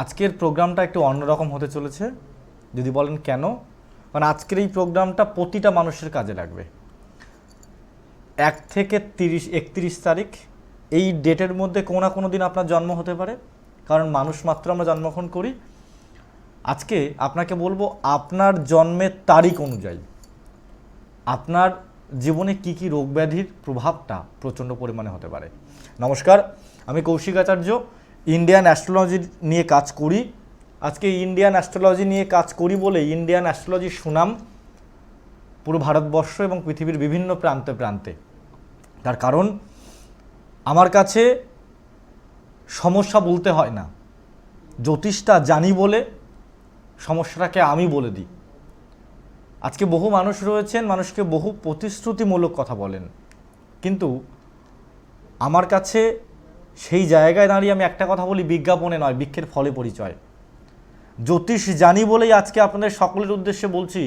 আজকের প্রোগ্রামটা একটু অন্যরকম হতে চলেছে, যদি বলেন কেন? কারণ আজকের এই প্রোগ্রামটা প্রতিটা মানুষের কাজে লাগবে। এক থেকে তিরিশ, একত্রিশ তারিখ, এই ডেটের মধ্যে কোনো না কোনো দিন আপনার জন্ম হতে পারে, কারণ মানুষ মাত্র আমরা জন্মগ্রহণ করি। আজকে আপনাকে বলব, আপনার জন্মের তারিখ অনুযায়ী, আপনার জীবনে কি কি রোগ ব্যাধির প্রভাবটা প্রচণ্ড পরিমাণে হতে পারে। নমস্কার, আমি কৌশিক আচার্য ইন্ডিয়ান অ্যাস্ট্রোলজি নিয়ে কাজ করি। আজকে ইন্ডিয়ান অ্যাস্ট্রোলজি নিয়ে কাজ করি বলে ইন্ডিয়ান অ্যাস্ট্রোলজির সুনাম পুরো ভারতবর্ষ এবং পৃথিবীর বিভিন্ন প্রান্তে প্রান্তে। তার কারণ, আমার কাছে সমস্যা বলতে হয় না। জ্যোতিষটা জানি বলে সমস্যাটাকে আমি বলে দিই। আজকে বহু মানুষ রয়েছেন, মানুষকে বহু প্রতিশ্রুতিমূলক কথা বলেন। কিন্তু আমার কাছে সেই জায়গায় দাঁড়িয়ে আমি একটা কথা বলি, বিজ্ঞাপনে নয়, বৃক্ষের ফলে পরিচয়। জ্যোতিষ জানি বলেই আজকে আপনাদের সকলের উদ্দেশ্যে বলছি,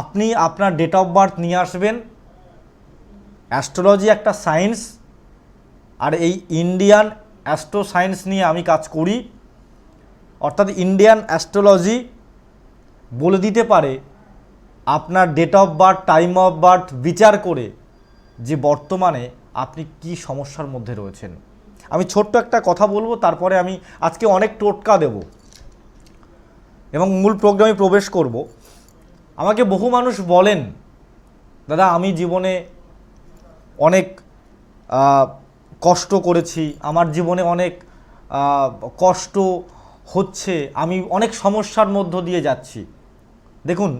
আপনি আপনার ডেট অফ বার্থ নিয়ে আসবেন অ্যাস্ট্রোলজি একটা সায়েন্স আর এই ইন্ডিয়ান অ্যাস্ট্রো সায়েন্স নিয়ে আমি কাজ করি, অর্থাৎ ইন্ডিয়ান অ্যাস্ট্রোলজি বলে দিতে পারে আপনার date of birth time of birth বিচার করে যে বর্তমানে আপনি কি সমস্যার মধ্যে রয়েছেন? আমি ছোট্ট একটা কথা বলব, তারপরে আমি আজকে অনেক টোটকা দেব। এবং মূল প্রোগ্রামে প্রবেশ করব। আমাকে বহু মানুষ বলেন, দাদা, আমি জীবনে অনেক কষ্ট করেছি, আমার জীবনে অনেক কষ্ট হচ্ছে, আমি অনেক সমস্যার মধ্য দিয়ে যাচ্ছি। দেখুন,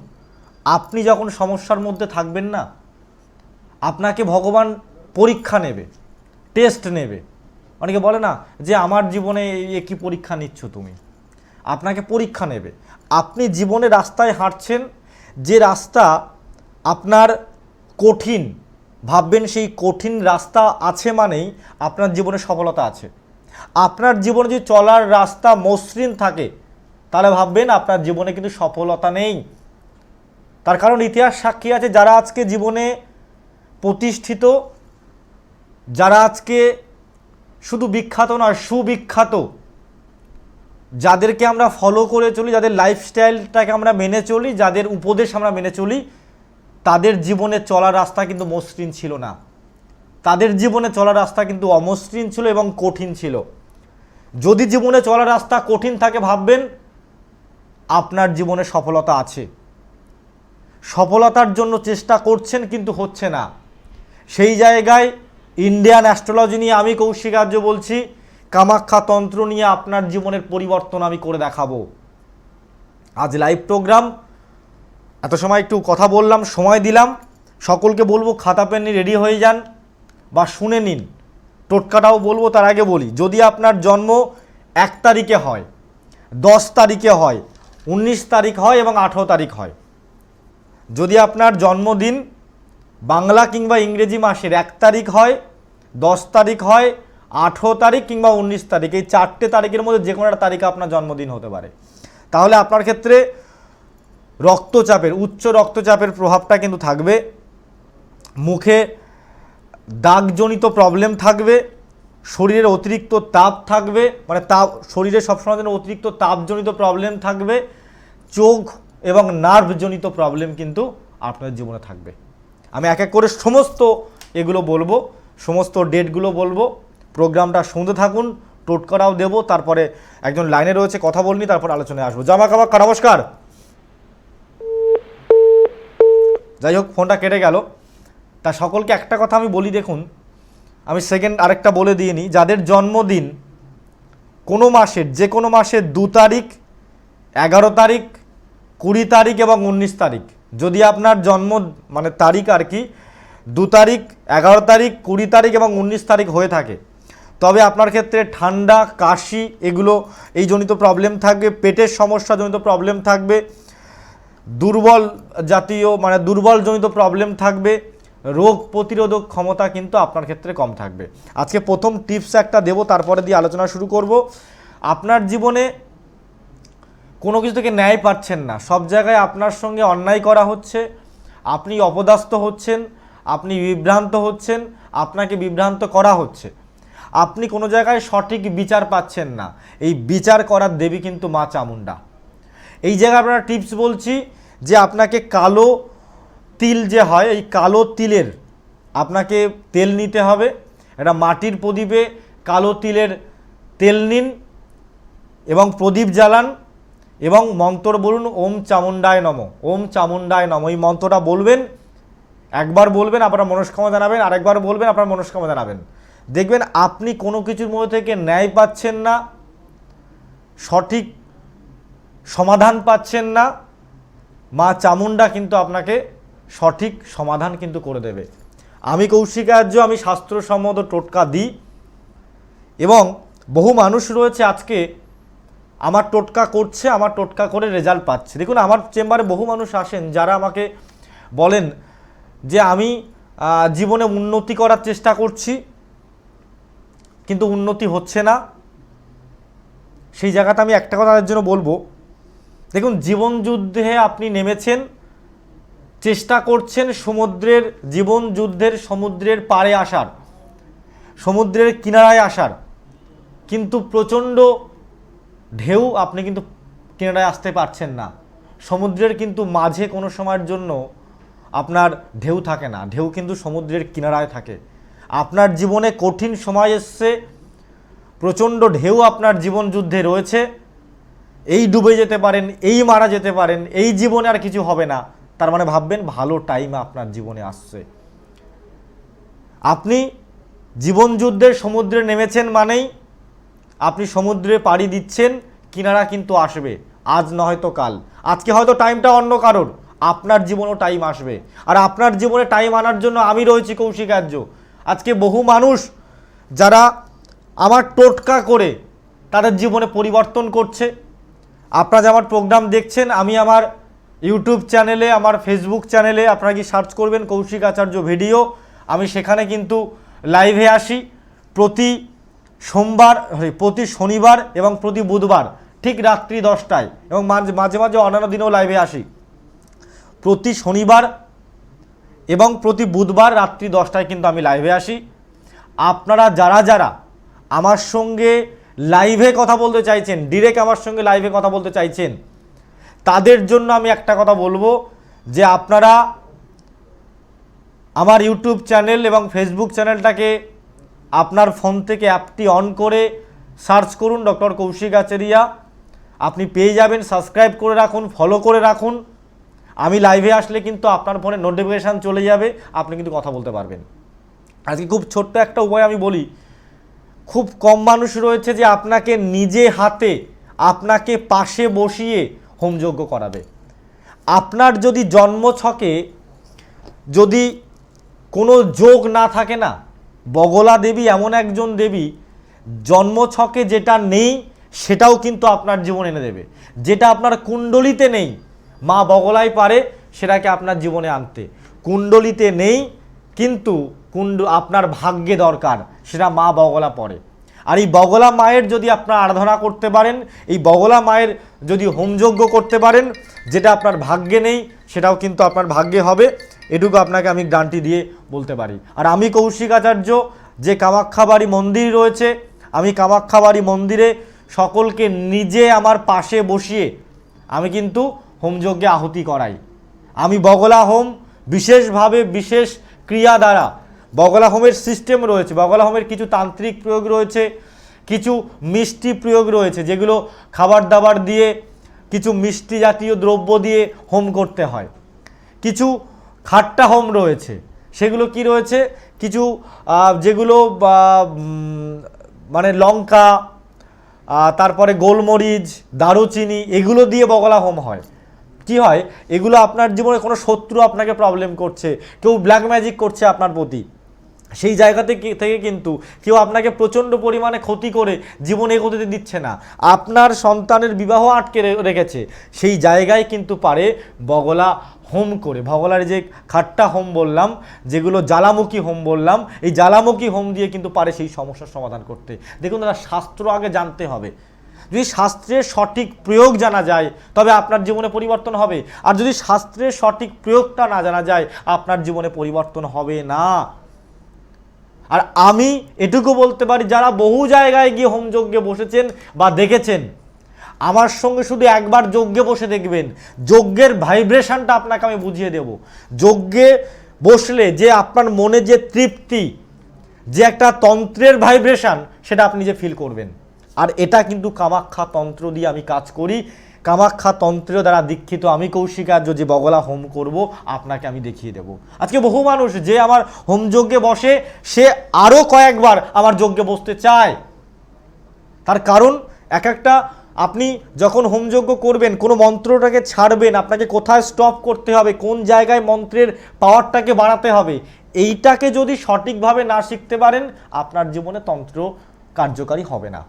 আপনি যখন সমস্যার মধ্যে থাকবেন না, আপনাকে ভগবান পরীক্ষা নেবে টেস্ট নেবে। অনেকে বলে না যে আমার জীবনে এ কি পরীক্ষা নিচ্ছ তুমি? আপনাকে পরীক্ষা নেবে। আপনি জীবনে রাস্তায় হাঁটছেন, যে রাস্তা আপনার কঠিন, ভাববেন সেই কঠিন রাস্তা আছে মানেই আপনার জীবনে সফলতা আছে। আপনার জীবনে যদি চলার রাস্তা মসৃণ থাকে, তাহলে ভাববেন আপনার জীবনে কিন্তু সফলতা নেই। তার কারণ ইতিহাস সাক্ষী আছে, যারা আজকে জীবনে প্রতিষ্ঠিত যারা আজকে শুধু বিখ্যাত নয়, সুবিখ্যাত, যাদেরকে আমরা ফলো করে চলি, যাদের লাইফস্টাইলটাকে আমরা মেনে চলি, যাদের উপদেশ আমরা মেনে চলি, তাদের জীবনে চলার রাস্তা কিন্তু মসৃণ ছিল না। তাদের জীবনে চলার রাস্তা কিন্তু অমসৃণ ছিল এবং কঠিন ছিল। যদি জীবনে চলার রাস্তা কঠিন থাকে ভাববেন, আপনার জীবনে সফলতা আছে। সফলতার জন্য চেষ্টা করছেন কিন্তু হচ্ছে না। সেই জায়গায় ইন্ডিয়ান অ্যাস্ট্রোলজি নিয়ে আমি কৌশিক আর্য বলছি, কামাখ্যা তন্ত্র নিয়ে আপনার জীবনের পরিবর্তন আমি করে দেখাবো। আজ লাইভ প্রোগ্রাম এত সময় একটু কথা বললাম, সময় দিলাম, সকলকে বলব খাতা পেন রেডি হয়ে যান বা শুনে নিন। টোটকাটাও বলব, তার আগে বলি, যদি আপনার জন্ম এক তারিখে হয়, দশ তারিখে হয়, উনিশ তারিখ হয় এবং আঠেরো তারিখ হয়, যদি আপনার জন্মদিন বাংলা কিংবা ইংরেজি মাসের এক তারিখ হয় দশ তারিখ হয়, আঠেরো তারিখ কিংবা উনিশ তারিখ, এই চারটে তারিখের মধ্যে যে কোনো একটা তারিখে আপনার জন্মদিন হতে পারে। তাহলে আপনার ক্ষেত্রে রক্তচাপের, উচ্চ রক্তচাপের প্রভাবটা কিন্তু থাকবে। মুখে দাগজনিত প্রবলেম থাকবে, শরীরের অতিরিক্ত তাপ থাকবে মানে তাপ, শরীরে সবসময় যেন অতিরিক্ত তাপজনিত প্রবলেম থাকবে, চোখ এবং নার্ভজনিত প্রবলেম কিন্তু আপনার জীবনে থাকবে। আমি এক এক করে সমস্ত এগুলো বলব। সমস্ত ডেটগুলো বলব, প্রোগ্রামটা শুনতে থাকুন টোটকারাও দেবো, তারপরে একজন লাইনে রয়েছে, কথা বলনি, তারপর আলোচনায় আসব। জামা কামাক্কা নমস্কার। যাই হোক, ফোনটা কেটে গেল। তা সকলকে একটা কথা আমি বলি, দেখুন, আমি সেকেন্ড আরেকটা বলে দিয়ে নিই। যাদের জন্মদিন কোনো মাসের, যে কোনো মাসের দু তারিখ, এগারো তারিখ, কুড়ি তারিখ এবং উনিশ তারিখ, যদি আপনার জন্ম মানে তারিখ আর কি দু তারিখ, এগারো তারিখ, কুড়ি তারিখ এবং উনিশ তারিখ হয়ে থাকে। তবে আপনার ক্ষেত্রে ঠান্ডা, কাশি এগুলো, এই জনিত প্রবলেম থাকবে, পেটের সমস্যা জনিত প্রবলেম থাকবে, দুর্বল জাতীয় মানে দুর্বল জনিত প্রবলেম থাকবে, রোগ প্রতিরোধক ক্ষমতা কিন্তু আপনার ক্ষেত্রে কম থাকবে। আজকে প্রথম টিপস একটা দেবো, তারপরে দিয়ে আলোচনা শুরু করব। আপনার জীবনে কোনো কিছু থেকে ন্যায় পাচ্ছেন না। সব জায়গায় আপনার সঙ্গে অন্যায় করা হচ্ছে, আপনি অপদাস্ত হচ্ছেন আপনি বিভ্রান্ত হচ্ছেন, আপনাকে বিভ্রান্ত করা হচ্ছে। আপনি কোনো জায়গায় সঠিক বিচার পাচ্ছেন না। এই বিচার করার দেবী কিন্তু মা চামুন্ডা এই জায়গায় আপনারা টিপস বলছি যে আপনাকে কালো তিল যে হয়, এই কালো তিলের আপনাকে তেল নিতে হবে। একটা মাটির প্রদীপে কালো তিলের তেল নিন এবং প্রদীপ জ্বালান এবং মন্ত্র বলুন, ওম চামুন্ডায় নম। ওম চামুন্ডায় নম। এই মন্ত্রটা বলবেন একবার বলবেন, আপনার মনস্কামনা জানাবেন, আরেকবার বলবেন, আপনার মনস্কামনা জানাবেন। দেখবেন, আপনি কোনো কিছুর মধ্যে থেকে ন্যায় পাচ্ছেন না, সঠিক সমাধান পাচ্ছেন না, মা চামুন্ডা কিন্তু আপনাকে সঠিক সমাধান কিন্তু করে দেবে। আমি কৌশিকার্য, আমি শাস্ত্রসম্মত টোটকা দিই এবং বহু মানুষ রয়েছে আজকে আমার টোটকা করছে, আমার টোটকা করে রেজাল্ট পাচ্ছে। দেখুন, আমার চেম্বারে বহু মানুষ আসেন যারা আমাকে বলেন যে আমি জীবনে উন্নতি করার চেষ্টা করছি, কিন্তু উন্নতি হচ্ছে না। সেই জায়গাতে আমি একটা কথা তাদের জন্য বলব। দেখুন, জীবন যুদ্ধে আপনি নেমেছেন, চেষ্টা করছেন সমুদ্রের, জীবন যুদ্ধের সমুদ্রের পাড়ে আসার, সমুদ্রের কিনারায় আসার। কিন্তু প্রচণ্ড ঢেউ আপনি কিন্তু কিনারায় আসতে পারছেন না। সমুদ্রের কিন্তু মাঝে কোনো সময়ের জন্য আপনার ঢেউ থাকে না, ঢেউ কিন্তু সমুদ্রের কিনারায় থাকে। আপনার জীবনে কঠিন সময় এসছে, প্রচণ্ড ঢেউ আপনার জীবন যুদ্ধে রয়েছে। এই ডুবে যেতে পারেন, এই মারা যেতে পারেন, এই জীবনে আর কিছু হবে না। তার মানে ভাববেন, ভালো টাইম আপনার জীবনে আসছে। আপনি জীবন যুদ্ধের সমুদ্রে নেমেছেন মানেই আপনি সমুদ্রে পাড়ি দিচ্ছেন, কিনারা কিন্তু আসবে। আজ নয় তো কাল। আজকে হয়তো টাইমটা অন্য কারোর। আপনার জীবনেও টাইম আসবে। আর আপনার জীবনে টাইম আনার জন্য আমি রয়েছি কৌশিকার্য আজকে বহু মানুষ যারা আমার টোটকা করে তাদের জীবনে পরিবর্তন করছে। আপনারা যে আমার প্রোগ্রাম দেখছেন, আমি আমার ইউটিউব চ্যানেলে আমার ফেসবুক চ্যানেলে আপনারা কি সার্চ করবেন কৌশিক আচার্য ভিডিও আমি সেখানে কিন্তু লাইভে আসি। প্রতি সোমবার প্রতি শনিবার এবং প্রতি বুধবার, ঠিক রাত্রি দশটায় এবং মাঝে মাঝে মাঝে অন্যান্য দিনেও লাইভে আসি। প্রতি শনিবার এবং প্রতি বুধবার রাত্রি দশটায় কিন্তু আমি লাইভে আসি। আপনারা যারা যারা আমার সঙ্গে লাইভে কথা বলতে চাইছেন ডিরেক্ট আমার সঙ্গে লাইভে কথা বলতে চাইছেন, তাদের জন্য আমি একটা কথা বলব যে আপনারা আমার ইউটিউব চ্যানেল এবং ফেসবুক চ্যানেলটাকে আপনার ফোন থেকে অ্যাপটি অন করে সার্চ করুন ডক্টর কৌশিক আচারিয়া। আপনি পেয়ে যাবেন সাবস্ক্রাইব করে রাখুন ফলো করে রাখুন। আমি লাইভে আসলে কিন্তু আপনার ফোনে নোটিফিকেশান চলে যাবে, আপনি কিন্তু কথা বলতে পারবেন। আজকে খুব ছোট্ট একটা উপায় আমি বলি, খুব কম মানুষ রয়েছে যে আপনাকে নিজে হাতে, আপনাকে পাশে বসিয়ে হোমযজ্ঞ করাবে। আপনার যদি জন্মছকে যদি কোনো যোগ না থাকে না, বগলা দেবী এমন একজন দেবী জন্মছকে যেটা নেই, সেটাও কিন্তু আপনার জীবন এনে দেবে। যেটা আপনার কুণ্ডলিতে নেই মা বগলাই পারে সেটাকে আপনার জীবনে আনতে। কুণ্ডলিতে নেই, কিন্তু কুণ্ড আপনার ভাগ্যে দরকার, সেটা মা বগলা পড়ে আর এই বগলা মায়ের যদি আপনার আরাধনা করতে পারেন, এই বগলা মায়ের যদি হোমযজ্ঞ করতে পারেন, যেটা আপনার ভাগ্যে নেই, সেটাও কিন্তু আপনার ভাগ্যে হবে। এটুকু আপনাকে আমি গ্রান্টি দিয়ে বলতে পারি। আর আমি কৌশিক আচার্য, যে কামাখ্যাবাড়ি মন্দির রয়েছে, আমি কামাখ্যাবাড়ি মন্দিরে সকলকে নিজে আমার পাশে বসিয়ে, আমি কিন্তু হোমযজ্ঞে আহুতি করাই। আমি বগলা হোম বিশেষভাবে বিশেষ ক্রিয়া দ্বারা, বগলা হোমের সিস্টেম রয়েছে, বগলা হোমের কিছু তান্ত্রিক প্রয়োগ রয়েছে, কিছু মিষ্টি প্রয়োগ রয়েছে, যেগুলো খাবার দাবার দিয়ে, কিছু মিষ্টি জাতীয় দ্রব্য দিয়ে হোম করতে হয়। কিছু খাট্টা হোম রয়েছে, সেগুলো কি রয়েছে? কিছু যেগুলো মানে লঙ্কা তারপরে গোলমরিচ, দারুচিনি, এগুলো দিয়ে বগলা হোম হয়। কি হয়? এগুলো আপনার জীবনে কোনো শত্রু আপনাকে প্রবলেম করছে, কেউ ব্ল্যাক ম্যাজিক করছে আপনার প্রতি। সেই জায়গা থেকে কিন্তু কেউ আপনাকে প্রচণ্ড পরিমাণে ক্ষতি করে জীবন এগোতে দিচ্ছে না। আপনার সন্তানের বিবাহ আটকে রেখেছে, সেই জায়গায় কিন্তু পারে বগলা হোম করে। ভগলার যে খাট্টা হোম বললাম, যেগুলো জ্বালামুখী হোম বললাম, এই জ্বালামুখী হোম দিয়ে কিন্তু পারে সেই সমস্যার সমাধান করতে। দেখুন দাদা, শাস্ত্র আগে জানতে হবে। যদি শাস্ত্রের সঠিক প্রয়োগ জানা যায়, তবে আপনার জীবনে পরিবর্তন হবে। আর যদি শাস্ত্রের সঠিক প্রয়োগটা না জানা যায়, আপনার জীবনে পরিবর্তন হবে না। আর আমি এটুকু বলতে পারি, যারা বহু জায়গায় গিয়ে হোমযজ্ঞে বসেছেন বা দেখেছেন, আমার সঙ্গে শুধু একবার যজ্ঞে বসে দেখবেন। যজ্ঞের ভাইব্রেশনটা আপনাকে আমি বুঝিয়ে দেব। যজ্ঞে বসলে যে আপনার মনে যে তৃপ্তি, যে একটা তন্ত্রের ভাইব্রেশন, সেটা আপনি যে ফিল করবেন। আর এটা কিন্তু কামাখ্যা তন্ত্র দিয়ে আমি কাজ করি। কামাখ্যা তন্ত্র দ্বারা দীক্ষিত আমি কৌশিকার্য, যে বগলা হোম করব, আপনাকে আমি দেখিয়ে দেব। আজকে বহু মানুষ যে আমার হোম যজ্ঞে বসে, সে আরও কয়েকবার আমার যজ্ঞে বসতে চায়। তার কারণ, এক একটা আপনি যখন হোমযজ্ঞ করবেন, কোনো মন্ত্রটাকে ছাড়বেন, আপনাকে কোথায় স্টপ করতে হবে, কোন জায়গায় মন্ত্রের পাওয়ারটাকে বাড়াতে হবে, এইটাকে যদি সঠিকভাবে না শিখতে পারেন, আপনার জীবনে তন্ত্র কার্যকারী হবে না।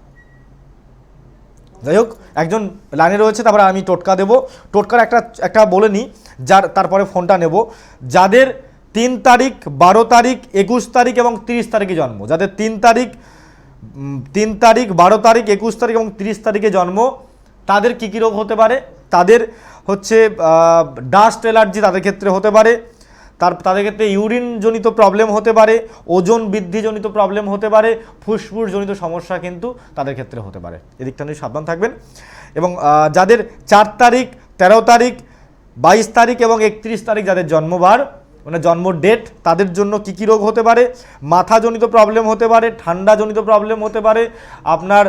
যাই হোক একজন লাইনে রয়েছে, তারপরে আমি টোটকা দেব। টোটকার একটা একটা বলে নিই, যার, তারপরে ফোনটা নেব। যাদের তিন তারিখ, বারো তারিখ, একুশ তারিখ এবং তিরিশ তারিখে জন্ম। যাদের তিন তারিখ তিন তারিখ, বারো তারিখ, একুশ তারিখ এবং তিরিশ তারিখে জন্ম, তাদের কী কী রোগ হতে পারে? তাদের হচ্ছে ডাস্ট অ্যালার্জি তাদের ক্ষেত্রে হতে পারে। তার তাদের ক্ষেত্রে ইউরিন জনিত প্রবলেম হতে পারে, ওজন বৃদ্ধিজনিত প্রবলেম হতে পারে, ফুসফুস জনিত সমস্যা কিন্তু তাদের ক্ষেত্রে হতে পারে। এদিকটা নিয়ে সাবধান থাকবেন। এবং যাদের চার তারিখ, তেরো তারিখ, বাইশ তারিখ এবং একত্রিশ তারিখ যাদের জন্মবার মানে জন্ম ডেট তাদের জন্য কী কী রোগ হতে পারে? মাথাজনিত প্রবলেম হতে পারে ঠান্ডাজনিত প্রবলেম হতে পারে, আপনার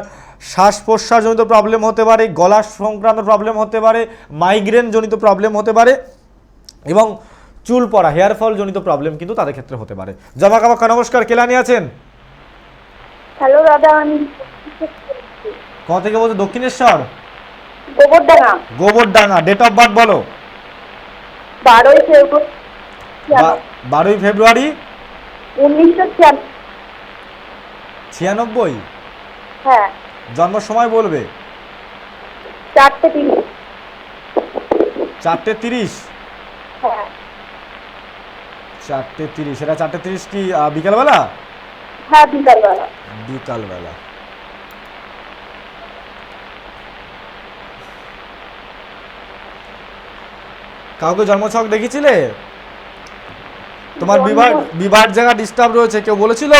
শ্বাস প্রশ্বাসজনিত প্রবলেম হতে পারে, গলা সংক্রান্ত প্রবলেম হতে পারে মাইগ্রেন জনিত প্রবলেম হতে পারে এবং চুল পড়া হেয়ার ফল জনিত প্রবলেম কিন্তু তাদের ক্ষেত্রে হতে পারে। জমা কামাকা নমস্কার কেলানি আছেন? হ্যালো দাদা আমি ক থেকে বলছে Dakshineswar? Gobardanga. Gobardanga date of birth বলো। বারোই ফেব্রুয়ারি বারোই ফেব্রুয়ারি? উনিশশো ছিয়ানব্বই? হ্যাঁ। জন্ম সময় বলবে? চারটে তিন চারটে তিরিশ? হ্যাঁ। চারটে তিরিশ এটা চারটে তিরিশ কি বিকালবেলা? হ্যাঁ বিকালবেলা। বিকালবেলা। কাউকে জন্মছক দেখেছিলে? তোমার বিবাহ বিবাহের জায়গা ডিস্টার্ব রয়েছে কেউ বলেছিল?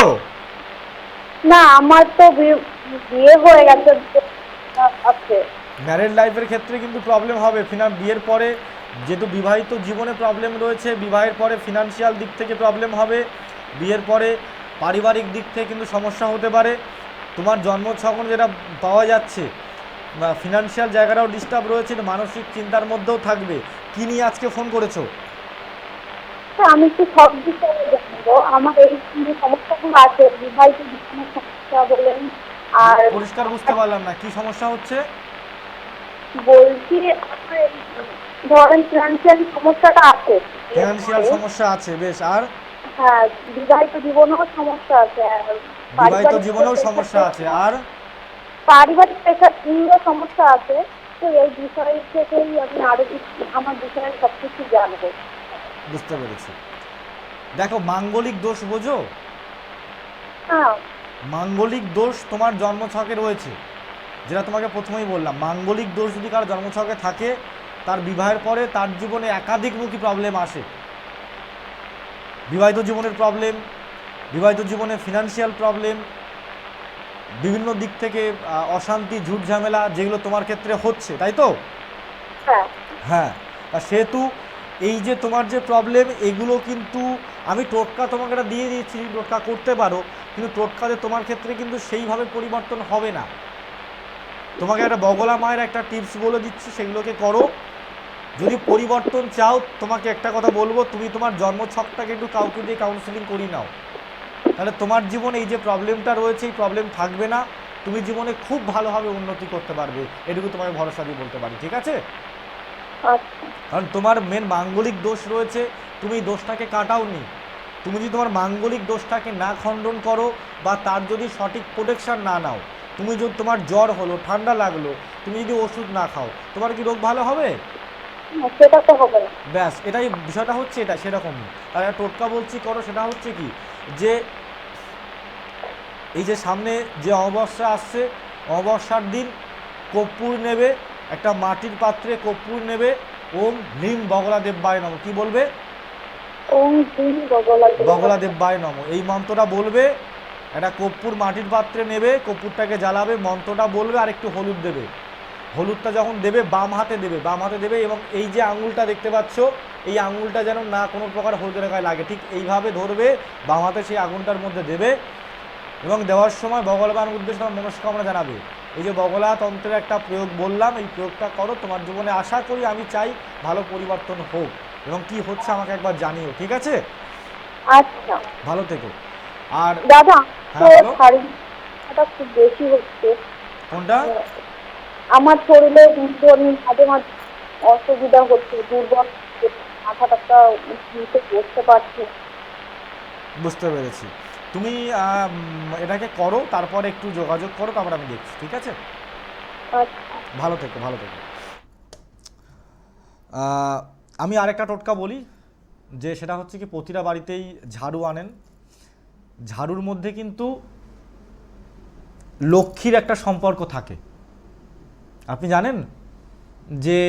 না আমার তো বিয়ে হয়ে গেছে আছে। ম্যারেড লাইফের ক্ষেত্রে কিন্তু প্রবলেম হবে। ফিনা বিয়ের পরে যেহেতু বিবাহিত জীবনে প্রবলেম রয়েছে বিবাহের পরে ফিনান্সিয়াল দিক থেকে প্রবলেম হবে বিয়ের পরে পারিবারিক দিক থেকে কিন্তু সমস্যা হতে পারে। তোমার জন্ম ছখন যেটা পাওয়া যাচ্ছে ফিনান্সিয়াল জায়গাটাও ডিস্টার্ব রয়েছে মানসিক চিন্তার মধ্যেও থাকবে। কি নিয়ে আজকে ফোন করেছ? আমি একটু সব বিষয়ে জানব। আমার এই যে সমস্যাগুলো আছে বিবাহিত জীবনের সমস্যা বলেন আর পরিষ্কার বুঝতে পারলাম না কি সমস্যা হচ্ছে? বলছি আমার ধরেন ফিনান্সিয়াল সমস্যাটা আছে। ফিনান্সিয়াল সমস্যা আছে বেশ। আর? হ্যাঁ বিবাহিত জীবনেও সমস্যা আছে। বিবাহিত জীবনেও সমস্যা আছে। আর? পারিবারিক সমস্যা আছে। তো এই বিষয় থেকেই আমি আরও আমার বিষয়ে সব কিছু জানব। বুঝতে পেরেছি। দেখো মাঙ্গলিক দোষ বোঝো? হ্যাঁ। মাঙ্গলিক দোষ তোমার জন্মছকে রয়েছে। যেটা তোমাকে প্রথমেই বললাম মাঙ্গলিক দোষ যদি কার জন্মছকে থাকে তার বিবাহের পরে তার জীবনে একাধিকমুখী প্রবলেম আসে। বিবাহিত জীবনের প্রবলেম বিবাহিত জীবনে ফিনান্সিয়াল প্রবলেম বিভিন্ন দিক থেকে অশান্তি ঝুট ঝামেলা যেগুলো তোমার ক্ষেত্রে হচ্ছে তাই তো? হ্যাঁ। হ্যাঁ সেহেতু এই যে তোমার যে প্রবলেম এগুলো কিন্তু আমি টোটকা তোমাকে একটা দিয়ে দিয়েছি টোটকা করতে পারো কিন্তু টোটকাতে তোমার ক্ষেত্রে কিন্তু সেইভাবে পরিবর্তন হবে না। তোমাকে একটা বগলা মায়ের একটা টিপস বলে দিচ্ছি সেগুলোকে করো। যদি পরিবর্তন চাও তোমাকে একটা কথা বলব তুমি তোমার জন্মছকটাকে একটু কাউকে দিয়ে কাউন্সিলিং করি নাও। তাহলে তোমার জীবনে এই যে প্রবলেমটা রয়েছে এই প্রবলেম থাকবে না। তুমি জীবনে খুব ভালোভাবে উন্নতি করতে পারবে এটুকু তোমাকে ভরসা দিয়ে বলতে পারি ঠিক আছে? আচ্ছা। কারণ তোমার মেন মাঙ্গলিক দোষ রয়েছে তুমি এই দোষটাকে কাটাওনি। তুমি যদি তোমার মাঙ্গলিক দোষটাকে না খণ্ডন করো বা তার যদি সঠিক প্রোটেকশান না নাও তুমি যদি তোমার জ্বর হলো ঠান্ডা লাগল তুমি যদি ওষুধ না খাও তোমার কি রোগ ভালো হবে? না, সেটা তো হবে না। ব্যাস এটাই বিষয়টা হচ্ছে এটা সেরকমই আর টোটকা বলছি করো সেটা হচ্ছে কি? যে এই যে সামনে যে অমাবস্যা আসছে অমাবস্যার দিন কর্পূর নেবে একটা মাটির পাত্রে কর্পূর নেবে ওম হ্রিম বগলা দেব বায় নম। কি বলবে? বগলা দেব্যায় নম। এই মন্ত্রটা বলবে একটা কর্পূর মাটির পাত্রে নেবে কর্পূরটাকে জ্বালাবে মন্ত্রটা বলবে আর একটু হলুদ দেবে। হলুদটা যখন দেবে বাম হাতে দেবে বাম হাতে দেবে এবং এই যে আঙুলটা দেখতে পাচ্ছ এই আঙুলটা যেন না কোনো প্রকার হলুদের গায়ে লাগে। ঠিক এইভাবে ধরবে বাম হাতে সেই আঙুলটার মধ্যে দেবে এবং দেওয়ার সময় ভগবান উদ্দেশ্যে তোমার মনস্কামনা জানাবে। এই যে বগলা তন্ত্রের একটা প্রয়োগ বললাম এই প্রয়োগটা করো তোমার জীবনে আশা করি আমি চাই ভালো পরিবর্তন হোক এবং কি হচ্ছে আমাকে একবার জানিও ঠিক আছে? আচ্ছা। ভালো থেকো। আর দাদা হ্যাঁ, খুব বেশি হচ্ছে। কোনটা? আমার শরীরে দুর্বল মাঝে মাঝে অসুবিধা হচ্ছে দুর্বল মাথা টাথা বসতে পারছি বুঝতে পেরেছি। তুমি এটাকে করো তারপরে একটু যোগাযোগ করো তারপর আমি দেখছি ঠিক আছে? আচ্ছা। ভালো থেকো ভালো থেকো। আমি আরেকটা টোটকা বলি যে সেটা হচ্ছে কি প্রতিটা বাড়িতেই ঝাড়ু আনেন। ঝাড়ুর মধ্যে কিন্তু লক্ষ্মীর একটা সম্পর্ক থাকে। আপনি জানেন যে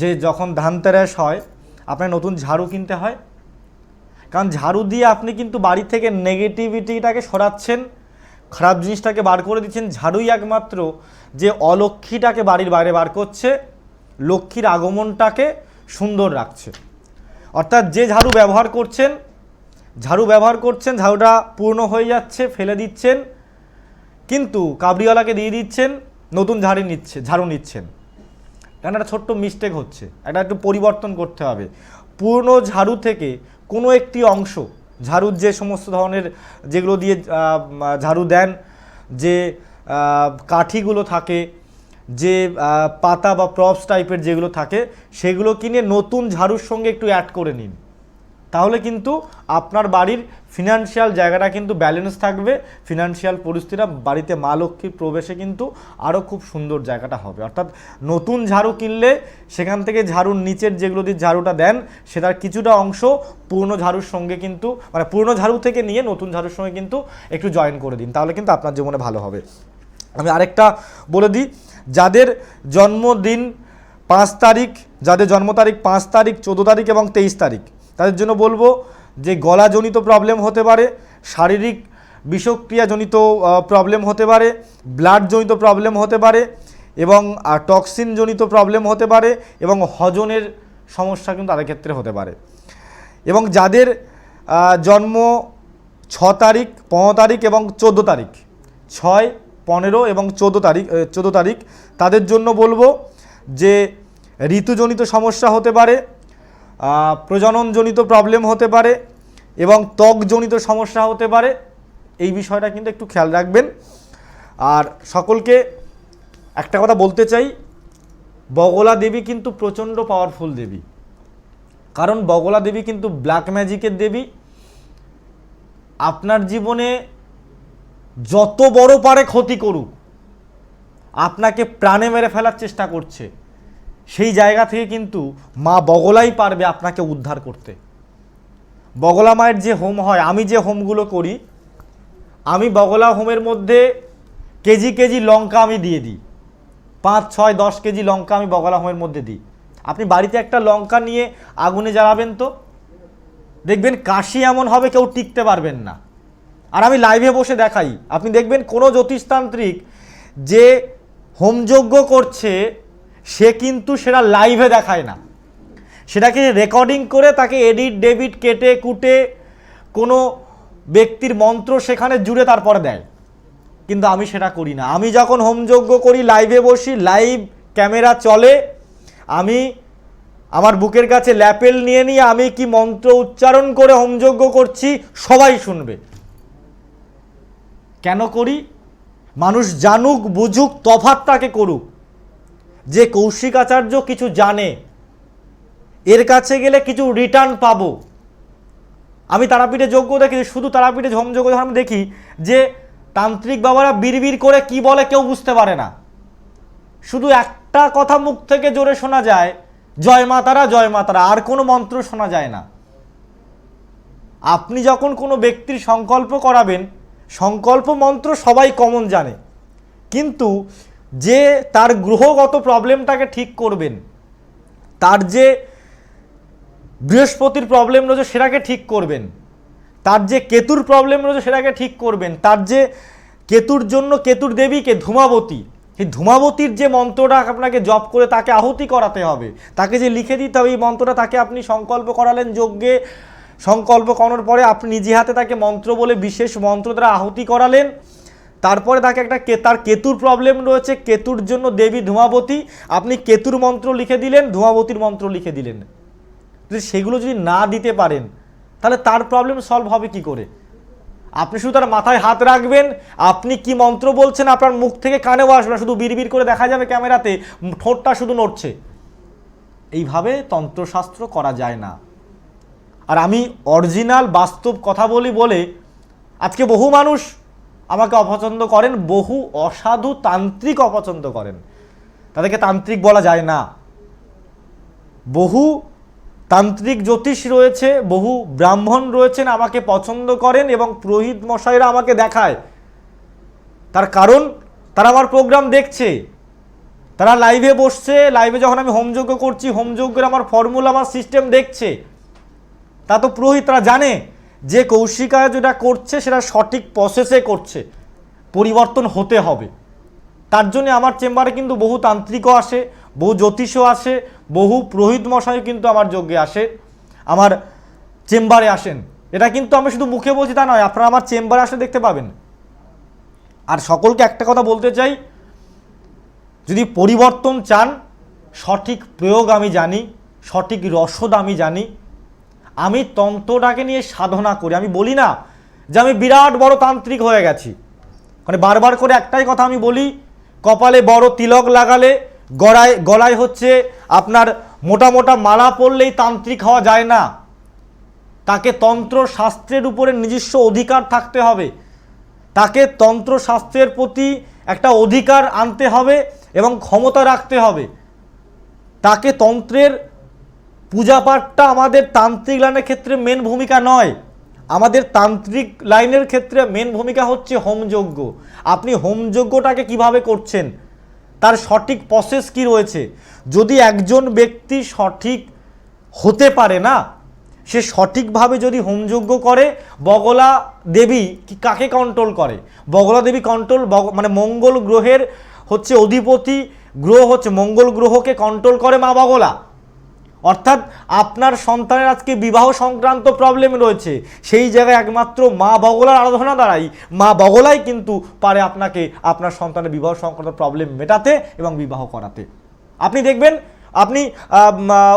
যে যখন ধান ধানতেরাস হয়, আপনার নতুন ঝাড়ু কিনতে হয়? কারণ ঝাড়ু দিয়ে আপনি কিন্তু বাড়ি থেকে নেগেটিভিটিটাকে সরাচ্ছেন, খারাপ জিনিসটাকে বার করে দিচ্ছেন। ঝাড়ুই একমাত্র যে অলক্ষীটাকে বাড়ির বাইরে বার করছে, লক্ষ্মীর আগমনটাকে সুন্দর রাখছে। অর্থাৎ যে ঝাড়ু ব্যবহার করছেন, ঝাড়ু ব্যবহার করছেন, ঝাড়ুটা পূর্ণ হয়ে যাচ্ছে, ফেলে দিচ্ছেন, কিন্তু কাবরিওয়ালাকে দিয়ে দিচ্ছেন নতুন ঝাড়ু নিচ্ছে, ঝাড়ু নিচ্ছেন। এখানে একটা ছোট্ট মিস্টেক হচ্ছে, একটা একটু পরিবর্তন করতে হবে। পুরনো ঝাড়ু থেকে কোনো একটি অংশ ঝাড়ুর যে সমস্ত ধরনের যেগুলো দিয়ে ঝাড়ু দেন, যে কাঠিগুলো থাকে, যে পাতা বা প্রপস টাইপের যেগুলো থাকে, সেগুলো কিনে নতুন ঝাড়ুর সঙ্গে একটু অ্যাড করে নিন। তাহলে কিন্তু আপনার বাড়ির ফিনান্সিয়াল জায়গাটা কিন্তু ব্যালেন্স থাকবে ফিনান্সিয়াল পরিস্থিতিটা বাড়িতে মা লক্ষ্মীর প্রবেশে কিন্তু আরও খুব সুন্দর জায়গাটা হবে। অর্থাৎ নতুন ঝাড়ু কিনলে সেখান থেকে ঝাড়ুর নিচের যেগুলো দিয়ে ঝাড়ুটা দেন, সেটার কিছুটা অংশ পুরনো ঝাড়ুর সঙ্গে কিন্তু মানে পুরনো ঝাড়ু থেকে নিয়ে নতুন ঝাড়ুর সঙ্গে কিন্তু একটু জয়েন করে দিন। তাহলে কিন্তু আপনার জীবনে ভালো হবে। আমি আরেকটা বলে দিই, যাদের জন্মদিন পাঁচ তারিখ, যাদের জন্ম তারিখ পাঁচ তারিখ, চোদ্দ তারিখ এবং তেইশ তারিখ তাদের জন্য বলব যে গলাজনিত প্রবলেম হতে পারে, শারীরিক বিষক্রিয়াজনিত প্রবলেম হতে পারে ব্লাডজনিত প্রবলেম হতে পারে এবং টক্সিনজনিত প্রবলেম হতে পারে এবং হজনের সমস্যা কিন্তু তাদের ক্ষেত্রে হতে পারে। এবং যাদের জন্ম ছ তারিখ, পনেরো তারিখ এবং চোদ্দ তারিখ, ছয়, পনেরো এবং চোদ্দ তারিখ চোদ্দ তারিখ, তাদের জন্য বলব যে ঋতুজনিত সমস্যা হতে পারে প্রজননজনিত প্রবলেম হতে পারে এবং ত্বকজনিত সমস্যা হতে পারে। এই বিষয়টা কিন্তু একটু খেয়াল রাখবেন। আর সকলকে একটা কথা বলতে চাই, বগলা দেবী কিন্তু প্রচণ্ড পাওয়ারফুল দেবী। কারণ বগলা দেবী কিন্তু ব্ল্যাক ম্যাজিকের দেবী। আপনার জীবনে যত বড় পারে ক্ষতি করুক, আপনাকে প্রাণে মেরে ফেলার চেষ্টা করছে। সেই জায়গা থেকে কিন্তু মা বগলাই পারবে আপনাকে উদ্ধার করতে। বগলা মায়ের যে হোম হয়, আমি যে হোমগুলো করি, আমি বগলা হোমের মধ্যে কেজি কেজি লঙ্কা আমি দিয়ে দিই। পাঁচ, ছয়, দশ কেজি লঙ্কা আমি বগলা হোমের মধ্যে দিই। আপনি বাড়িতে একটা লঙ্কা নিয়ে আগুনে জ্বালাবেন তো? দেখবেন কাশি এমন হবে, কেউ টিকতে পারবেন না। আর আমি লাইভে বসে দেখাই। আপনি দেখবেন কোনো জ্যোতিষতান্ত্রিক যে হোমযজ্ঞ করছে সে কিন্তু সেটা লাইভে দেখায় না। সেটাকে রেকর্ডিং করে তাকে এডিট ডেবিট কেটে, কুটে কোনো ব্যক্তির মন্ত্র সেখানে জুড়ে তারপরে দেয়। কিন্তু আমি সেটা করি না। আমি যখন হোমযজ্ঞ করি লাইভে বসি লাইভ ক্যামেরা চলে, আমি আমার বুকের কাছে ল্যাপেল নিয়ে নিয়ে আমি কি মন্ত্র উচ্চারণ করে হোমযজ্ঞ করছি, সবাই শুনবে। কেন করি? মানুষ জানুক, বুঝুক তফাৎটাকে করুক। যে কৌশিক আচার্য কিছু জানে, এর কাছে গেলে কিছু রিটার্ন পাবো। আমি তারাপীঠে যোগ্য দেখি শুধু তারাপীঠে হোমযোগ্য যখন আমি দেখি যে তান্ত্রিক বাবারা বিড়বিড় করে কি বলে কেউ বুঝতে পারে না। শুধু একটা কথা মুখ থেকে জোরে শোনা যায়, জয় মাতারা জয় মাতারা, আর কোনো মন্ত্র শোনা যায় না। আপনি যখন কোনো ব্যক্তির সংকল্প করাবেন, সংকল্প মন্ত্র সবাই কমন জানে। কিন্তু যে তার গ্রহগত প্রবলেমটাকে ঠিক করবেন, তার যে বৃহস্পতির প্রবলেম রয়েছে সেটাকে ঠিক করবেন, তার যে কেতুর প্রবলেম রয়েছে সেটাকে ঠিক করবেন, তার যে কেতুর জন্য কেতুর দেবীকে ধূমাবতী সেই ধূমাবতীর যে মন্ত্রটা আপনাকে জপ করে তাকে আহুতি করাতে হবে, তাকে যে লিখে দিতে হবে এই মন্ত্রটা, তাকে আপনি সংকল্প করালেন যজ্ঞে, সংকল্প করানোর পরে আপনি নিজে হাতে তাকে মন্ত্র বলে বিশেষ মন্ত্র দ্বারা আহুতি করালেন তারপরে তাকে একটা কে তার কেতুর প্রবলেম রয়েছে। কেতুর জন্য দেবী ধূমাবতী। আপনি কেতুর মন্ত্র লিখে দিলেন, ধূমাবতীর মন্ত্র লিখে দিলেন। যদি সেগুলো যদি না দিতে পারেন, তাহলে তার প্রবলেম সলভ হবে কি করে? আপনি শুধু তার মাথায় হাত রাখবেন, আপনি কি মন্ত্র বলছেন আপনার মুখ থেকে কানেও আসবে না, শুধু বিড়বিড় করে দেখা যাবে ক্যামেরাতে, ঠোঁটটা শুধু নড়ছে। এইভাবে তন্ত্রশাস্ত্র করা যায় না। আর আমি অরিজিনাল বাস্তব কথা বলি বলে আজকে বহু মানুষ আমাকে অপছন্দ করেন, বহু অসাধু তান্ত্রিক অপছন্দ করেন। তাদেরকে তান্ত্রিক বলা যায় না। বহু তান্ত্রিক জ্যোতিষ রয়েছে, বহু ব্রাহ্মণ রয়েছেন, আমাকে পছন্দ করেন এবং পুরোহিত মশাইরা আমাকে দেখায়। তার কারণ, তারা আমার প্রোগ্রাম দেখছে। তারা লাইভে বসছে লাইভে যখন আমি হোমযজ্ঞ করছি হোমযজ্ঞের আমার ফর্মুলা আমার সিস্টেম দেখছে। তা তো পুরোহিত, তারা জানে। যে কৌশিকা যেটা করছে, সেটা সঠিক প্রসেসে করছে, পরিবর্তন হতে হবে। তার জন্য আমার চেম্বারে কিন্তু বহু তান্ত্রিকও আসে, বহু জ্যোতিষও আসে, বহু পুরোহিত মশাই কিন্তু আমার যজ্ঞে আসে, আমার চেম্বারে আসেন। এটা কিন্তু আমি শুধু মুখে বলছি তা নয়, আপনারা আমার চেম্বারে আসলে দেখতে পাবেন। আর সকলকে একটা কথা বলতে চাই, যদি পরিবর্তন চান, সঠিক প্রয়োগ আমি জানি, সঠিক রসদ আমি জানি আমি তন্ত্রটাকে নিয়ে সাধনা করি। আমি বলি না যে আমি বিরাট বড় তান্ত্রিক হয়ে গেছি। মানে বারবার করে একটাই কথা আমি বলি, কপালে বড় তিলক লাগালে গড়ায়, গলায় হচ্ছে আপনার মোটা মোটা মালা পরলেই তান্ত্রিক হওয়া যায় না। তাকে তন্ত্র শাস্ত্রের উপরে নিজস্ব অধিকার থাকতে হবে। তাকে তন্ত্র শাস্ত্রের প্রতি একটা অধিকার আনতে হবে এবং ক্ষমতা রাখতে হবে। তাকে তন্ত্রের পূজাপাঠটা আমাদের তান্ত্রিক লাইনের ক্ষেত্রে মেন ভূমিকা নয়। আমাদের তান্ত্রিক লাইনের ক্ষেত্রে মেন ভূমিকা হচ্ছে হোমযজ্ঞ। আপনি হোমযজ্ঞটাকে কীভাবে করছেন? তার সঠিক প্রসেস কি রয়েছে? যদি একজন ব্যক্তি সঠিক হতে পারে না, সে সঠিকভাবে যদি হোমযজ্ঞ করে, বগলা দেবী কাকে কন্ট্রোল করে? বগলা দেবী কন্ট্রোল মানে মঙ্গল গ্রহের হচ্ছে অধিপতি, গ্রহ হচ্ছে মঙ্গল গ্রহকে কন্ট্রোল করে মা বগলা। অর্থাৎ আপনার সন্তানের আজকে বিবাহ সংক্রান্ত প্রবলেম রয়েছে, সেই জায়গায় একমাত্র মা বগলার আরাধনা দ্বারাই মা বগলাই কিন্তু পারে আপনাকে আপনার সন্তানের বিবাহ সংক্রান্ত প্রবলেম মেটাতে এবং বিবাহ করাতে। আপনি দেখবেন, আপনি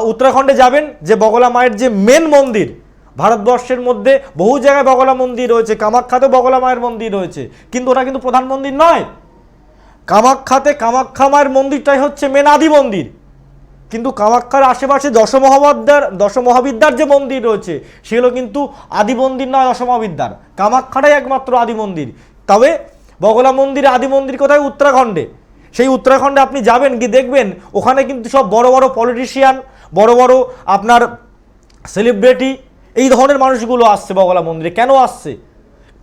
উত্তরাখণ্ডে যাবেন, যে বগলা মায়ের যে মেন মন্দির, ভারতবর্ষের মধ্যে বহু জায়গায় বগলা মন্দির রয়েছে কামাখ্যাতে বগলা মায়ের মন্দির রয়েছে, কিন্তু ওটা কিন্তু প্রধান মন্দির নয়। কামাখ্যাতে কামাখ্যা মায়ের মন্দিরটাই হচ্ছে মেন আদি মন্দির। কিন্তু কামাখ্যার আশেপাশে দশমহাবিদ্যার দশমহাবিদ্যার যে মন্দির রয়েছে, সেগুলো কিন্তু আদি মন্দির নয়, দশমহাবিদ্যার। কামাখ্যাটাই একমাত্র আদি মন্দির। তবে বগলা মন্দির আদি মন্দির কোথায়? উত্তরাখণ্ডে। সেই উত্তরাখণ্ডে আপনি যাবেন কি দেখবেন, ওখানে কিন্তু সব বড় বড় পলিটিশিয়ান বড় বড় আপনার সেলিব্রিটি এই ধরনের মানুষগুলো আসছে বগলা মন্দিরে। কেন আসছে?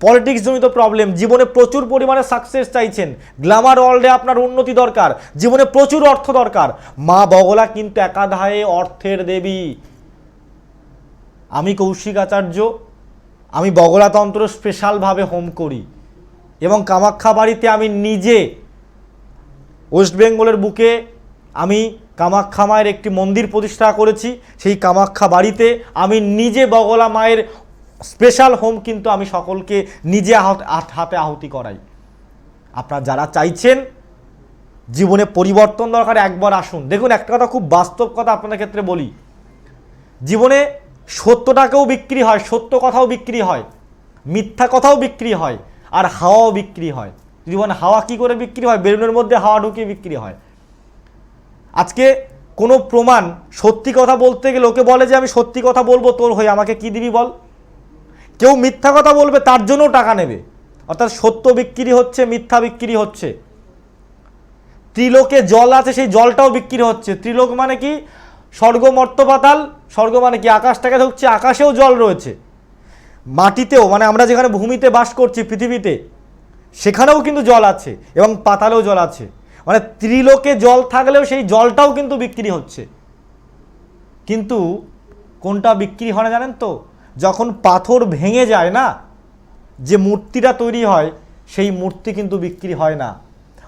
পলিটিক্স জনিত প্রবলেম জীবনে প্রচুর পরিমাণে সাকসেস চাইছেন। গ্ল্যামার ওয়ার্ল্ডে আপনার উন্নতি দরকার, জীবনে প্রচুর অর্থ দরকার। মা বগলা কিন্তু একাধায়ে অর্থের দেবী। আমি কৌশিক আচার্য, আমি বগলাতন্ত্র স্পেশালভাবে হোম করি। এবং কামাখ্যা বাড়িতে আমি নিজে ওয়েস্ট বেঙ্গলের বুকে আমি কামাখ্যা মায়ের একটি মন্দির প্রতিষ্ঠা করেছি। সেই কামাখ্যা বাড়িতে আমি নিজে বগলা মায়ের স্পেশাল হোম কিন্তু আমি সকলকে নিজে হাতে আহুতি করাই। আপনারা যারা চাইছেন জীবনে পরিবর্তন দরকার, একবার আসুন। দেখুন, একটা কথা খুব বাস্তব কথা আপনাদের ক্ষেত্রে বলি। জীবনে সত্যটাকেও বিক্রি হয়, সত্য কথাও বিক্রি হয়, মিথ্যা কথাও বিক্রি হয়, আর হাওয়াও বিক্রি হয়। বলেন হাওয়া কি করে বিক্রি হয়? বেলুনের মধ্যে হাওয়া ঢুকিয়ে বিক্রি হয়। আজকে কোনো প্রমাণ সত্যি কথা বলতে গেলে লোকে বলে যে, আমি সত্যি কথা বলব, তোর হয়ে আমাকে কি দিবি বল? কেউ মিথ্যা কথা বলবে, তার জন্যও টাকা নেবে। অর্থাৎ সত্য বিক্রি হচ্ছে, মিথ্যা বিক্রি হচ্ছে। ত্রিলোকে জল আছে, সেই জলটাও বিক্রি হচ্ছে। ত্রিলোক মানে কি? স্বর্গ মর্ত পাতাল স্বর্গ মানে কি? আকাশটাকে ধরছে আকাশেও জল রয়েছে। মাটিতেও মানে আমরা যেখানে ভূমিতে বাস করছি, পৃথিবীতে, সেখানেও কিন্তু জল আছে এবং পাতালেও জল আছে। মানে ত্রিলোকে জল থাকলেও সেই জলটাও কিন্তু বিক্রি হচ্ছে। কিন্তু কোনটা বিক্রি হয় না জানেন তো? যখন পাথর ভেঙে যায় না, যে মূর্তিটা তৈরি হয়, সেই মূর্তি কিন্তু বিক্রি হয় না।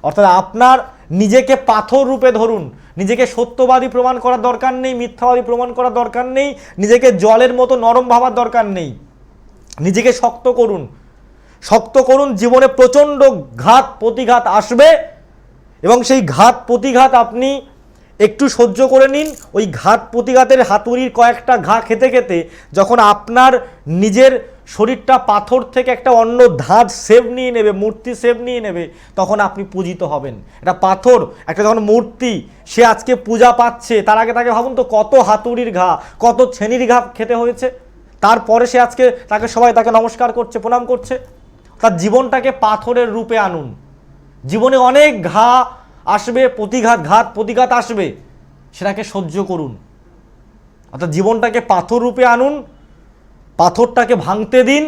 অর্থাৎ আপনার নিজেকে পাথর রূপে ধরুন, নিজেকে সত্যবাদী প্রমাণ করার দরকার নেই, মিথ্যাবাদী প্রমাণ করার দরকার নেই, নিজেকে জলের মতো নরম ভাবার দরকার নেই, নিজেকে শক্ত করুন। শক্ত করুন, জীবনে প্রচণ্ড ঘাত প্রতিঘাত আসবে এবং সেই ঘাত প্রতিঘাত আপনি একটু সহ্য করে নিন। ওই ঘাত প্রতিঘাতের হাতুড়ির কয়েকটা ঘা খেতে খেতে যখন আপনার নিজের শরীরটা পাথর থেকে একটা অন্য ধাঁচ সেভ নিয়ে নেবে, মূর্তি সেভ নিয়ে নেবে, তখন আপনি পূজিত হবেন। এটা পাথর, একটা যখন মূর্তি, সে আজকে পূজা পাচ্ছে, তার আগে তাকে ভাবুন তো কত হাতুড়ির ঘা, কত ছেনির ঘা খেতে হয়েছে। তারপরে সে আজকে তাকে সবাই তাকে নমস্কার করছে, প্রণাম করছে। তার জীবনটাকে পাথরের রূপে আনুন। জীবনে অনেক ঘা আসবে, প্রতিঘাত ঘাত, প্রতিঘাত আসবে, সেটাকে সহ্য করুন। অর্থাৎ জীবনটাকে পাথর রূপে আনুন, পাথরটাকে ভাঙতে দিন,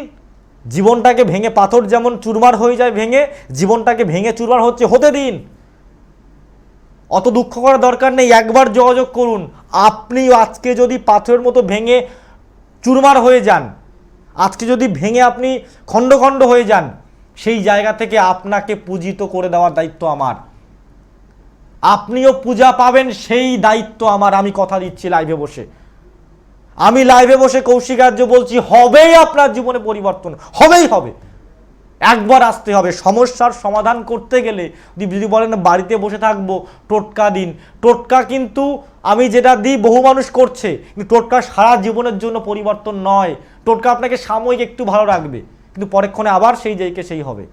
জীবনটাকে ভেঙে, পাথর যেমন চুরমার হয়ে যায় ভেঙে, জীবনটাকে ভেঙে চুরমার হচ্ছে, হতে দিন। অত দুঃখ করার দরকার নেই, একবার যোগাযোগ করুন। আপনি আজকে যদি পাথরের মতো ভেঙে চুরমার হয়ে যান, আজকে যদি ভেঙে আপনি খণ্ড খণ্ড হয়ে যান, সেই জায়গা থেকে আপনাকে পূজিত করে দেওয়ার দায়িত্ব আমার। আপনিও পূজা পাবেন, সেই দায়িত্ব আমার। আমি কথা দিচ্ছি লাইভে বসে। আমি লাইভে বসে কৌশিকার্য বলছি, হবেই আপনার জীবনে পরিবর্তন, হবেই হবে। একবার আসতে হবে। সমস্যার সমাধান করতে গেলে যদি বলেন, বাড়িতে বসে থাকব, টোটকা দিন। টোটকা কিন্তু আমি যেটা দিই, বহু মানুষ করছে। কিন্তু টোটকা সারা জীবনের জন্য পরিবর্তন নয়। টোটকা আপনাকে সাময়িক একটু ভালো রাখবে। কিন্তু পরেক্ষণে আবার সেই জায়গায় সেই হবে।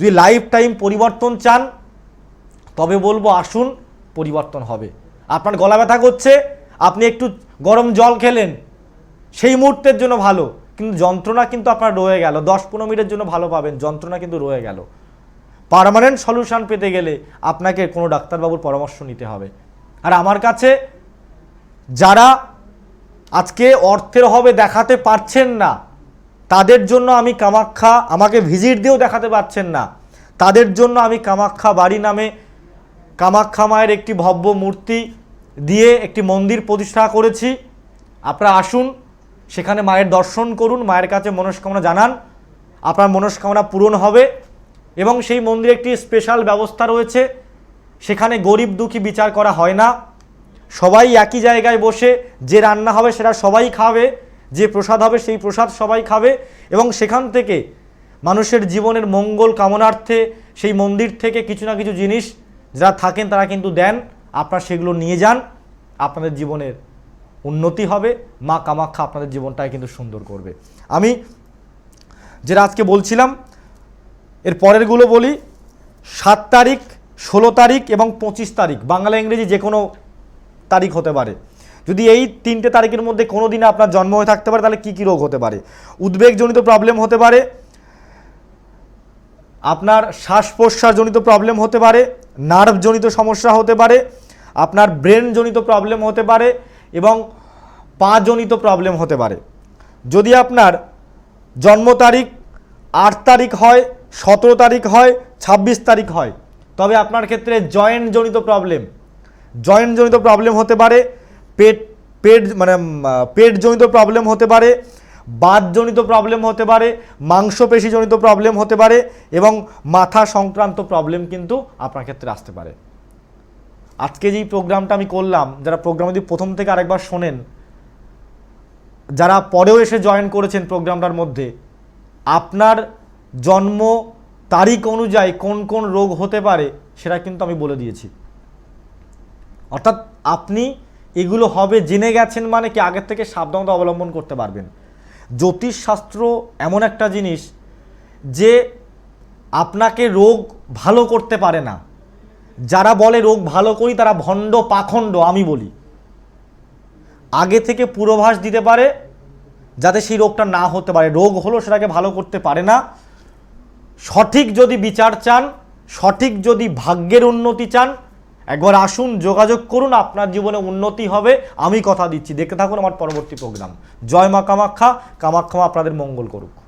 যদি লাইফ টাইম পরিবর্তন চান তবে বলব, আসুন, পরিবর্তন হবে। আপনার গলা ব্যথা করছে, আপনি একটু গরম জল খেলেন, সেই মুহূর্তের জন্য ভালো। কিন্তু যন্ত্রণা কিন্তু আপনার রয়ে গেল। দশ পনেরো মিনিটের জন্য ভালো পাবেন, যন্ত্রণা কিন্তু রয়ে গেল। পার্মানেন্ট সলিউশান পেতে গেলে আপনাকে কোনো ডাক্তারবাবুর পরামর্শ নিতে হবে। আর আমার কাছে যারা আজকে অর্থের অভাবে দেখাতে পারছেন না, তাদের জন্য আমি কামাখ্যা, আমাকে ভিজিট দিয়েও দেখাতে পারছেন না, তাদের জন্য আমি কামাখ্যা বাড়ি নামে কামাখ্যা মায়ের একটি ভব্য মূর্তি দিয়ে একটি মন্দির প্রতিষ্ঠা করেছি। আপনারা আসুন, সেখানে মায়ের দর্শন করুন, মায়ের কাছে মনস্কামনা জানান। আপনার মনস্কামনা পূরণ হবে এবং সেই মন্দিরে একটি স্পেশাল ব্যবস্থা রয়েছে। সেখানে গরিব দুঃখী বিচার করা হয় না। সবাই একই জায়গায় বসে যে রান্না হবে সেটা সবাই খাবে, যে প্রসাদ হবে সেই প্রসাদ সবাই খাবে এবং সেখান থেকে মানুষের জীবনের মঙ্গল কামনার্থে সেই মন্দির থেকে কিছু না কিছু জিনিস যারা থাকেন তারা কিন্তু দেন, আপনারা সেগুলো নিয়ে যান, আপনাদের জীবনের উন্নতি হবে, মা কামাখ্যা আপনাদের জীবনটাকে কিন্তু সুন্দর করবে। আমি যেটা আজকে বলছিলাম, এর পরেরগুলো বলি, সাত তারিখ, ষোলো তারিখ এবং পঁচিশ তারিখ, বাংলা, ইংরেজি যে কোনো তারিখ হতে পারে। যদি এই তিনটে তারিখের মধ্যে কোনো দিনে আপনার জন্ম হয়ে থাকতে পারে, তাহলে কী কী রোগ হতে পারে? উদ্বেগজনিত প্রবলেম হতে পারে আপনার শ্বাস প্রশ্বাসজনিত প্রবলেম হতে পারে নার্ভজনিত সমস্যা হতে পারে, আপনার ব্রেনজনিত প্রবলেম হতে পারে এবং পাজনিত প্রবলেম হতে পারে। যদি আপনার জন্ম তারিখ আট তারিখ হয়, সতেরো তারিখ হয়, ছাব্বিশ তারিখ হয়, তবে আপনার ক্ষেত্রে জয়েন্টজনিত প্রবলেম জয়েন্টজনিত প্রবলেম হতে পারে, পেট পেট মানে পেটজনিত প্রবলেম হতে পারে বাতজনিত প্রবলেম হতে পারে, মাংসপেশিজনিত প্রবলেম হতে পারে এবং মাথা সংক্রান্ত প্রবলেম কিন্তু আপনার ক্ষেত্রে আসতে পারে। আজকে যেই প্রোগ্রামটা আমি করলাম, যারা প্রোগ্রাম যদি প্রথম থেকে আরেকবার শোনেন, যারা পরেও এসে জয়েন করেছেন প্রোগ্রামটার মধ্যে, আপনার জন্ম তারিখ অনুযায়ী কোন কোন রোগ হতে পারে সেটা কিন্তু আমি বলে দিয়েছি। অর্থাৎ আপনি এগুলো হবে জেনে গেছেন মানে কি আগের থেকে সাবধানতা অবলম্বন করতে পারবেন। জ্যোতিষশাস্ত্র এমন একটা জিনিস যে আপনাকে রোগ ভালো করতে পারে না। যারা বলে রোগ ভালো করি, তারা ভণ্ড পাখণ্ড, আমি বলি। আগে থেকে পূর্বাভাস দিতে পারে, যাতে সেই রোগটা না হতে পারে। রোগ হলো সেটাকে ভালো করতে পারে না। সঠিক যদি বিচার চান, সঠিক যদি ভাগ্যের উন্নতি চান একবার আসুন, যোগাযোগ করুন, আপনার জীবনে উন্নতি হবে। আমি কথা দিচ্ছি। দেখতে থাকুন আমার পরবর্তী প্রোগ্রাম। জয় মা কামাখ্যা। কামাখ্যা আপনাদের মঙ্গল করুক।